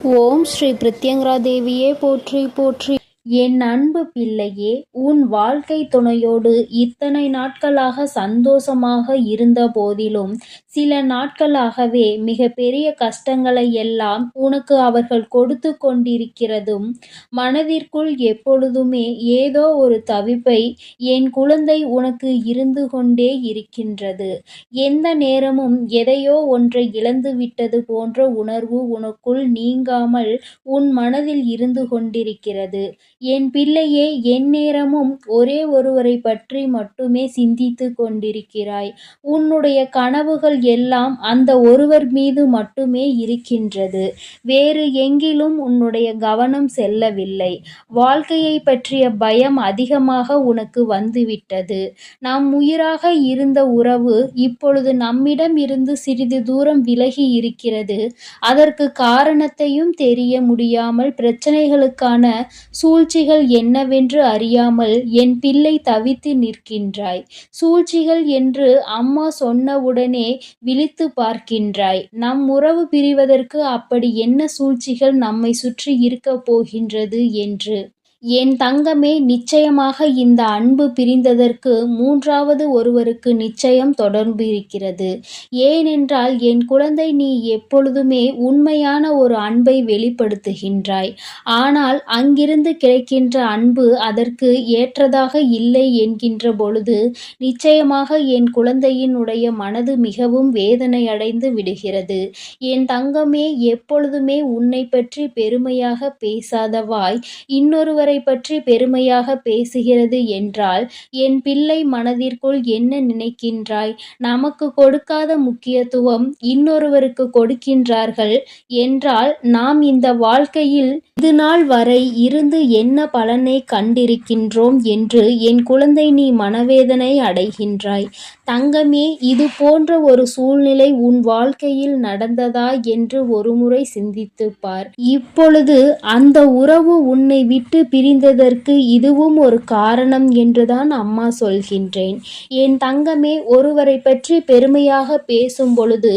ஓம் ஸ்ரீ பிரித்யங்கரா தேவியே போற்றி போற்றி. என் அன்பு பிள்ளையே உன் வாழ்க்கை துணையோடு இத்தனை நாட்களாக சந்தோஷமாக இருந்த போதிலும் சில நாட்களாகவே மிக பெரிய கஷ்டங்களை எல்லாம் உனக்கு அவர்கள் கொடுத்து கொண்டிருக்கிறதும் மனதிற்குள் எப்பொழுதுமே ஏதோ ஒரு தவிப்பை என் குழந்தை உனக்கு இருந்து கொண்டே இருக்கின்றது. எந்த நேரமும் எதையோ ஒன்றை இழந்து விட்டது போன்ற உணர்வு உனக்குள் நீங்காமல் உன் மனதில் இருந்து கொண்டிருக்கிறது. என் பிள்ளையே எந்நேரமும் ஒரே ஒருவரை பற்றி மட்டுமே சிந்தித்து கொண்டிருக்கிறாய். உன்னுடைய கனவுகள் எல்லாம் அந்த ஒருவர் மீது மட்டுமே இருக்கின்றது. வேறு எங்கிலும் உன்னுடைய கவனம் செல்லவில்லை. வாழ்க்கையை பற்றிய பயம் அதிகமாக உனக்கு வந்துவிட்டது. நம் உயிராக இருந்த உறவு இப்பொழுது நம்மிடம் இருந்து சிறிது தூரம் விலகி இருக்கிறது. அதற்கு காரணத்தையும் தெரிய முடியாமல் பிரச்சனைகளுக்கான சூழ் சூழ்ச்சிகள் என்னவென்று அறியாமல் என் பிள்ளை தவித்து நிற்கின்றாய். சூழ்ச்சிகள் என்று அம்மா சொன்னவுடனே விழித்து பார்க்கின்றாய். நம் உறவு பிரிவதற்கு அப்படி என்ன சூழ்ச்சிகள் நம்மை சுற்றி இருக்கப் போகின்றது என்று? என் தங்கமே நிச்சயமாக இந்த அன்பு பிரிந்ததற்கு மூன்றாவது ஒருவருக்கு நிச்சயம் தொடர்பு இருக்கிறது. ஏனென்றால் என் குழந்தை நீ எப்பொழுதுமே உண்மையான ஒரு அன்பை வெளிப்படுத்துகின்றாய். ஆனால் அங்கிருந்து கிடைக்கின்ற அன்பு அதற்கு ஏற்றதாக இல்லை என்கின்ற பொழுது நிச்சயமாக என் குழந்தையினுடைய மனது மிகவும் வேதனை அடைந்து விடுகிறது. என் தங்கமே எப்பொழுதுமே உன்னை பற்றி பெருமையாக பேசாதவாய். இன்னொருவரை ஒருவரை பற்றி பெருமையாக பேசுகிறது என்றால் என் பிள்ளை மனதிற்குள் என்ன நினைக்கின்றாய்? நமக்கு கொடுக்காத முக்கியத்துவம் இன்னொருவருக்கு கொடுக்கின்றார்கள் என்றால் நாம் இந்த வாழ்க்கையில் இது நாள் வரை இருந்து என்ன பலனை கண்டிருக்கின்றோம் என்று என் குழந்தை நீ மனவேதனை அடைகின்றாய். தங்கமே இது போன்ற ஒரு சூழ்நிலை உன் வாழ்க்கையில் நடந்ததா என்று ஒருமுறை சிந்தித்துப் பார். இப்பொழுது அந்த உறவு உன்னை விட்டு பிரிந்ததற்கு இதுவும் ஒரு காரணம் என்றுதான் அம்மா சொல்கின்றேன். என் தங்கமே ஒருவரை பற்றி பெருமையாக பேசும் பொழுது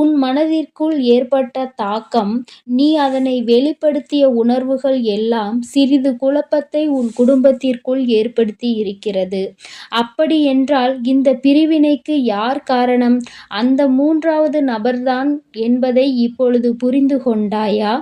உன் மனதிற்குள் ஏற்பட்ட தாக்கம் நீ அதனை வெளிப்படுத்திய உணர்வுகள் எல்லாம் சிறிது குழப்பத்தை உன் குடும்பத்திற்குள் ஏற்படுத்தி இருக்கிறது. அப்படி என்றால் இந்த பிரிவினைக்கு யார் காரணம்? அந்த மூன்றாவது நபர்தான் என்பதை இப்பொழுது புரிந்து கொண்டாயா?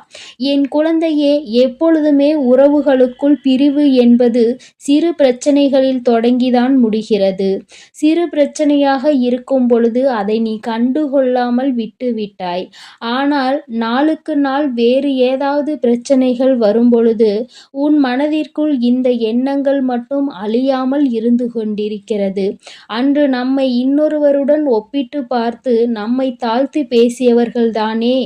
என் குழந்தையே எப்பொழுதுமே உறவுகளுக்கு நமக்குள் பிரிவு என்பது சிறு பிரச்சனைகளில் தொடங்கிதான் முடிகிறது. சிறு பிரச்சனையாக இருக்கும் பொழுது அதை நீ கண்டுகொள்ளாமல் விட்டுவிட்டாய் ஆனால் நாளுக்கு நாள் வேறு ஏதாவது பிரச்சனைகள் வரும்பொழுது உன் மனதிற்குள் இந்த எண்ணங்கள் மட்டும் அழியாமல் இருந்து கொண்டிருக்கிறது. அன்று நம்மை இன்னொருவருடன் ஒப்பிட்டு பார்த்து நம்மை தாழ்த்து பேசியவர்கள்தானே?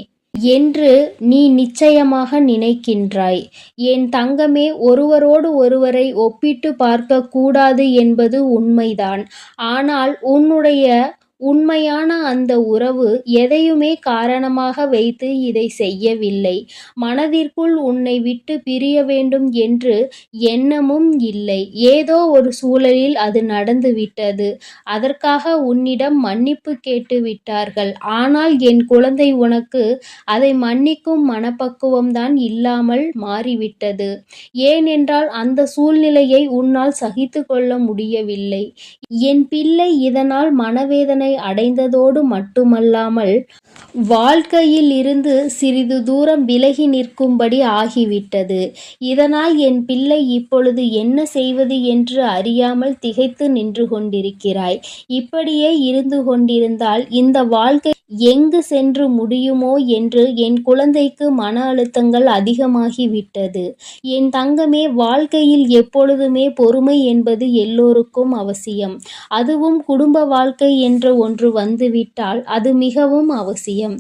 என்று நீ நிச்சயமாக நினைக்கின்றாய். என் தங்கமே ஒருவரோடு ஒருவரை ஒப்பிட்டு பார்க்க கூடாது என்பது உண்மைதான். ஆனால் உன்னுடைய உண்மையான அந்த உறவு எதையுமே காரணமாக வைத்து இதை செய்யவில்லை. மனதிற்குள் உன்னை விட்டு பிரிய வேண்டும் என்று எண்ணமும் இல்லை. ஏதோ ஒரு சூழலில் அது நடந்துவிட்டது. அதற்காக உன்னிடம் மன்னிப்பு கேட்டு விட்டார்கள். ஆனால் என் குழந்தை உனக்கு அதை மன்னிக்கும் மனப்பக்குவம்தான் இல்லாமல் மாறிவிட்டது. ஏனென்றால் அந்த சூழ்நிலையை உன்னால் சகித்து கொள்ள முடியவில்லை. என் பிள்ளை இதனால் மனவேதனை வேதனை அடைந்ததோடு மட்டுமல்லாமல் வாழ்க்கையில் இருந்து சிறிது தூரம் விலகி நிற்கும்படி ஆகிவிட்டது. இதனால் என் பிள்ளை இப்பொழுது என்ன செய்வது என்று அறியாமல் திகைத்து நின்று கொண்டிருக்கிறாய். இப்படியே இருந்து கொண்டிருந்தால் இந்த வாழ்க்கை எங்கு சென்று முடியுமோ என்று என் குழந்தைக்கு மன அழுத்தங்கள் அதிகமாகிவிட்டது. என் தங்கமே வாழ்க்கையில் எப்பொழுதுமே பொறுமை என்பது எல்லோருக்கும் அவசியம். அதுவும் குடும்ப வாழ்க்கை என்ற ஒன்று வந்துவிட்டால் அது மிகவும் அவசியம்.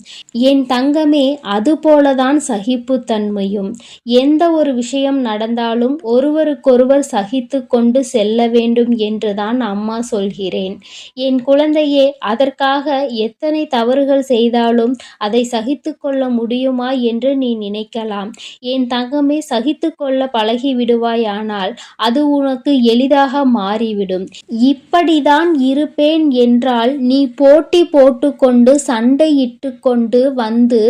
என் தங்கமே அதுபோலதான் சகிப்புத்தன்மையும். எந்த ஒரு விஷயம் நடந்தாலும் ஒருவருக்கொருவர் சகித்து கொண்டு செல்ல வேண்டும் என்றுதான் அம்மா சொல்கிறேன். என் குழந்தையே அதற்காக எத்தனை தவறு தவறுகள் செய்தாலும் அதை சகித்துக் கொள்ள முடியுமா என்று நீ நினைக்கலாம். என் தங்கமே சகித்துக் கொள்ள பழகிவிடுவாயானால் அது உனக்கு எளிதாக மாறிவிடும். இப்படிதான் இருப்பேன் என்றால் நீ போட்டி போட்டுக்கொண்டு சண்டையிட்டு கொண்டு வந்து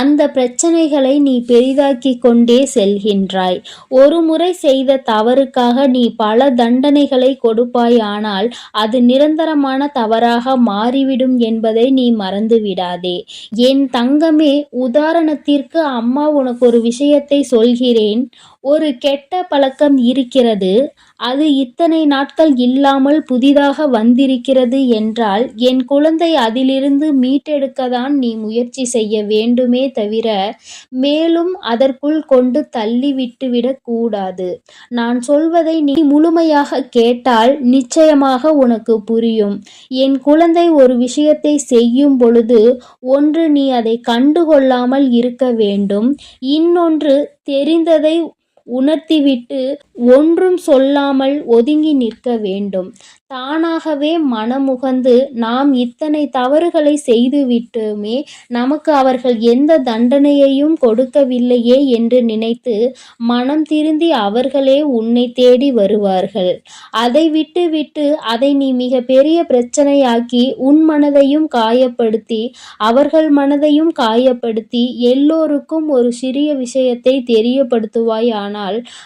அந்த பிரச்சனைகளை நீ பெரிதாக்கிக் கொண்டே செல்கின்றாய். ஒரு முறை செய்த தவறுக்காக நீ பல தண்டனைகளை கொடுப்பாயானால் அது நிரந்தரமான தவறாக மாறிவிடும் என்பதை நீ மறந்து மறந்துவிடாதே என் தங்கமே உதாரணத்திற்கு அம்மா உனக்கு ஒரு விஷயத்தை சொல்கிறேன். ஒரு கெட்ட பழக்கம் இருக்கிறது அது இத்தனை நாட்கள் இல்லாமல் புதிதாக வந்திருக்கிறது என்றால் என் குழந்தை அதிலிருந்து மீட்டெடுக்கதான் நீ முயற்சி செய்ய வேண்டுமே தவிர மேலும் அதற்குள் கொண்டு தள்ளிவிட்டுவிடக் கூடாது. நான் சொல்வதை நீ முழுமையாக கேட்டால் நிச்சயமாக உனக்கு புரியும். என் குழந்தை ஒரு விஷயத்தை செய்யும் பொழுது ஒன்று நீ அதை கண்டுகொள்ளாமல் இருக்க வேண்டும் இன்னொன்று தெரிந்ததை உணர்த்திவிட்டு ஒன்றும் சொல்லாமல் ஒதுங்கி நிற்க வேண்டும். தானாகவே மனமுகந்து நாம் இத்தனை தவறுகளை செய்துவிட்டுமே நமக்கு அவர்கள் எந்த தண்டனையையும் கொடுக்கவில்லையே என்று நினைத்து மனம் திருந்தி அவர்களே உன்னை தேடி வருவார்கள். அதை விட்டுவிட்டு அதை நீ மிக பெரிய பிரச்சனையாக்கி உன் மனதையும் காயப்படுத்தி அவர்கள் மனதையும் காயப்படுத்தி எல்லோருக்கும் ஒரு சிறிய விஷயத்தை தெரியப்படுத்துவாய் ஆனால்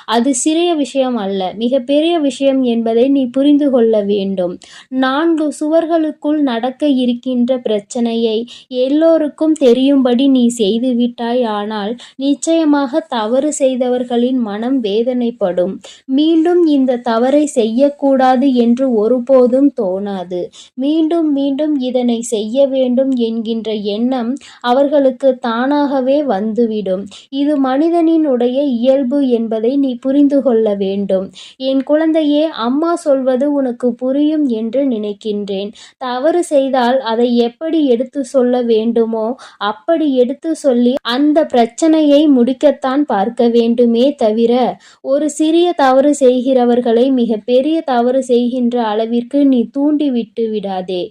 அது சிறிய விஷயம் அல்ல. மிகப்பெரிய விஷயம் என்பதை நீ புரிந்து கொள்ள வேண்டும். நான்கு சுவர்களுக்குள் நடக்க இருக்கின்ற பிரச்சனையை எல்லோருக்கும் தெரியும்படி நீ செய்துவிட்டாய் ஆனால் நிச்சயமாக தவறு செய்தவர்களின் மனம் வேதனைப்படும். மீண்டும் இந்த தவறை செய்யக்கூடாது என்று ஒருபோதும் தோணாது. மீண்டும் மீண்டும் இதனை செய்ய வேண்டும் என்கின்ற எண்ணம் அவர்களுக்கு தானாகவே வந்துவிடும். இது மனிதனினுடைய இயல்பு என்பதை நீ புரிந்து கொள்ள வேண்டும். என் குழந்தையே அம்மா சொல்வது உனக்கு புரியும் என்று நினைக்கின்றேன். தவறு செய்தால் அதை எப்படி எடுத்து சொல்ல வேண்டுமோ அப்படி எடுத்து சொல்லி அந்த பிரச்சனையை முடிக்கத்தான் பார்க்க வேண்டுமே தவிர ஒரு சிறிய தவறு செய்கிறவர்களை மிக பெரிய தவறு செய்கின்ற அளவிற்கு நீ தூண்டி விட்டு விடாதே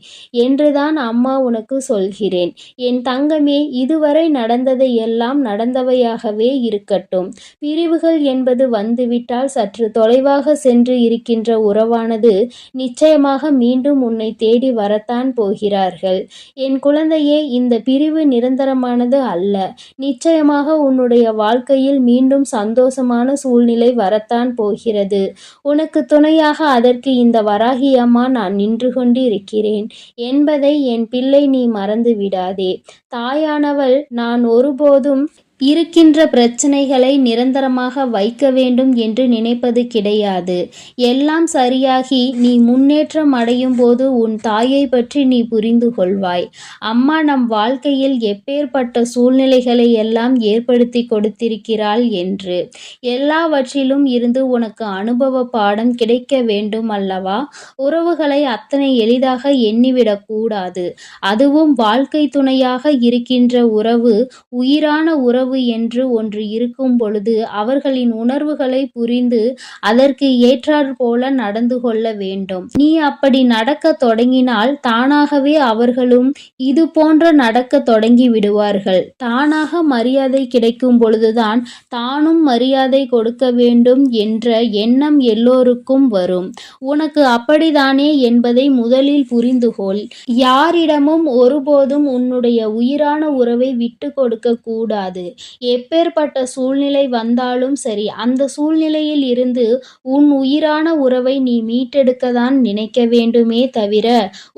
என்றுதான் அம்மா உனக்கு சொல்கிறேன். என் தங்கமே இதுவரை நடந்ததை எல்லாம் நடந்தவையாகவே இருக்கட்டும். பிரிவுகள் என்பது வந்துவிட்டால் சற்று தொலைவாக சென்று இருக்கின்ற உறவானது நிச்சயமாக மீண்டும் உன்னை தேடி வரத்தான் போகிறார்கள். என் குழந்தையே இந்த பிரிவு நிரந்தரமானது அல்ல. நிச்சயமாக உன்னுடைய வாழ்க்கையில் மீண்டும் சந்தோஷமான சூழ்நிலை வரத்தான் போகிறது. உனக்கு துணையாக அதற்கு இந்த வராகி அம்மா நான் நின்று கொண்டு இருக்கிறேன் என்பதை என் பிள்ளை நீ மறந்து விடாதே தாயானவள் நான் ஒருபோதும் இருக்கின்ற பிரச்சனைகளை நிரந்தரமாக வைக்க வேண்டும் என்று நினைப்பது கிடையாது. எல்லாம் சரியாகி நீ முன்னேற்றம் அடையும் போது உன் தாயை பற்றி நீ புரிந்து கொள்வாய். அம்மா நம் வாழ்க்கையில் எப்பேற்பட்ட சூழ்நிலைகளை எல்லாம் ஏற்படுத்தி கொடுத்திருக்கிறாள் என்று. எல்லாவற்றிலும் இருந்து உனக்கு அனுபவ பாடம் கிடைக்க வேண்டும் அல்லவா? உறவுகளை அத்தனை எளிதாக எண்ணிவிடக் கூடாது. அதுவும் வாழ்க்கை துணையாக இருக்கின்ற உறவு உயிரான உறவு உறவு என்று ஒன்று இருக்கும் பொழுது அவர்களின் உணர்வுகளை புரிந்து அதற்கு ஏற்றாற்போல நடந்து கொள்ள வேண்டும். நீ அப்படி நடக்க தொடங்கினால் தானாகவே அவர்களும் இது போன்ற நடக்க தொடங்கி விடுவார்கள். தானாக மரியாதை கிடைக்கும் பொழுதுதான் தானும் மரியாதை கொடுக்க வேண்டும் என்ற எண்ணம் எல்லோருக்கும் வரும். உனக்கு அப்படிதானே என்பதை முதலில் புரிந்துகொள் யாரிடமும் ஒருபோதும் உன்னுடைய உயிரான உறவை விட்டு கொடுக்க கூடாது. எப்பேற்பட்ட சூழ்நிலை வந்தாலும் சரி அந்த சூழ்நிலையில் இருந்து உன் உயிரான உறவை நீ மீட்டெடுக்க தான் நினைக்க வேண்டுமே தவிர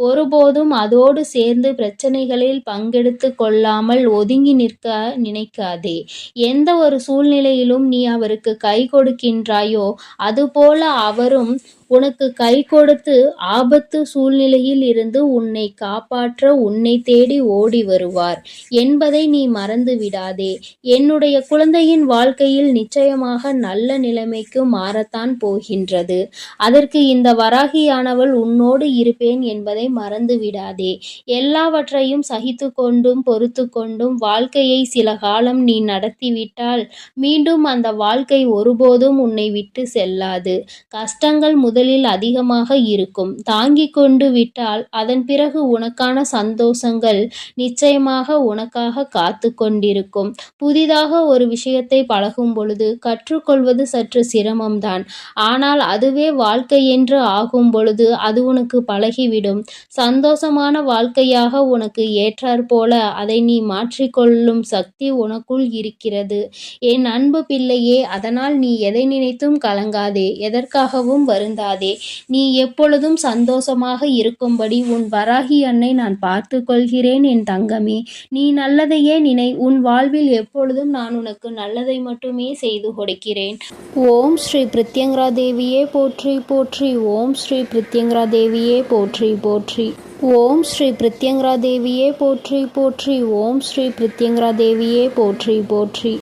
ஒருபோதும் அதோடு சேர்ந்து பிரச்சனைகளில் பங்கெடுத்து கொள்ளாமல் ஒதுங்கி நிற்க நினைக்காதே. எந்த ஒரு சூழ்நிலையிலும் நீ அவருக்கு கை கொடுக்கின்றாயோ அதுபோல அவரும் உனக்கு கை கொடுத்து ஆபத்து சூழ்நிலையில் இருந்து உன்னை காப்பாற்ற உன்னை தேடி ஓடி வருவார். என்பதை நீ மறந்து விடாதே. என்னுடைய குழந்தையின் வாழ்க்கையில் நிச்சயமாக நல்ல நிலைமைக்கு மாறத்தான் போகின்றது. அதற்கு இந்த வராகியானவள் உன்னோடு இருப்பேன் என்பதை மறந்து விடாதே. எல்லாவற்றையும் சகித்து கொண்டும் பொறுத்து கொண்டும் வாழ்க்கையை சில காலம் நீ நடத்திவிட்டால் மீண்டும் அந்த வாழ்க்கை ஒருபோதும் உன்னை விட்டு செல்லாது. கஷ்டங்கள் முதல் முதலில் அதிகமாக இருக்கும். தாங்கிக் கொண்டு விட்டால் அதன் பிறகு உனக்கான சந்தோஷங்கள் நிச்சயமாக உனக்காக காத்து கொண்டிருக்கும். புதிதாக ஒரு விஷயத்தை பழகும் பொழுது கற்றுக்கொள்வது சற்று சிரமம்தான். ஆனால் அதுவே வாழ்க்கை என்று ஆகும் பொழுது அது உனக்கு பழகிவிடும். சந்தோஷமான வாழ்க்கையாக உனக்கு ஏற்றாற் போல அதை நீ மாற்றிக்கொள்ளும் சக்தி உனக்குள் இருக்கிறது. என் அன்பு பிள்ளையே அதனால் நீ எதை நினைத்தும் கலங்காதே. எதற்காகவும் வருந்தா நீ எப்பொழுதும் சந்தோஷமாக இருக்கும்படி உன் வராகி அன்னை நான் பார்த்து கொள்கிறேன் என் தங்கமே. நீ நல்லதையே நினை உன் வாழ்வில் எப்பொழுதும் நான் உனக்கு நல்லதை மட்டுமே செய்து கொடுக்கிறேன். ஓம் ஸ்ரீ பிரித்யங்கரா தேவியே போற்றி போற்றி. ஓம் ஸ்ரீ பிரித்யங்கரா தேவியே போற்றி போற்றி. ஓம் ஸ்ரீ பிரித்யங்கரா தேவியே போற்றி போற்றி. ஓம் ஸ்ரீ பிரித்யங்கரா தேவியே போற்றி போற்றி.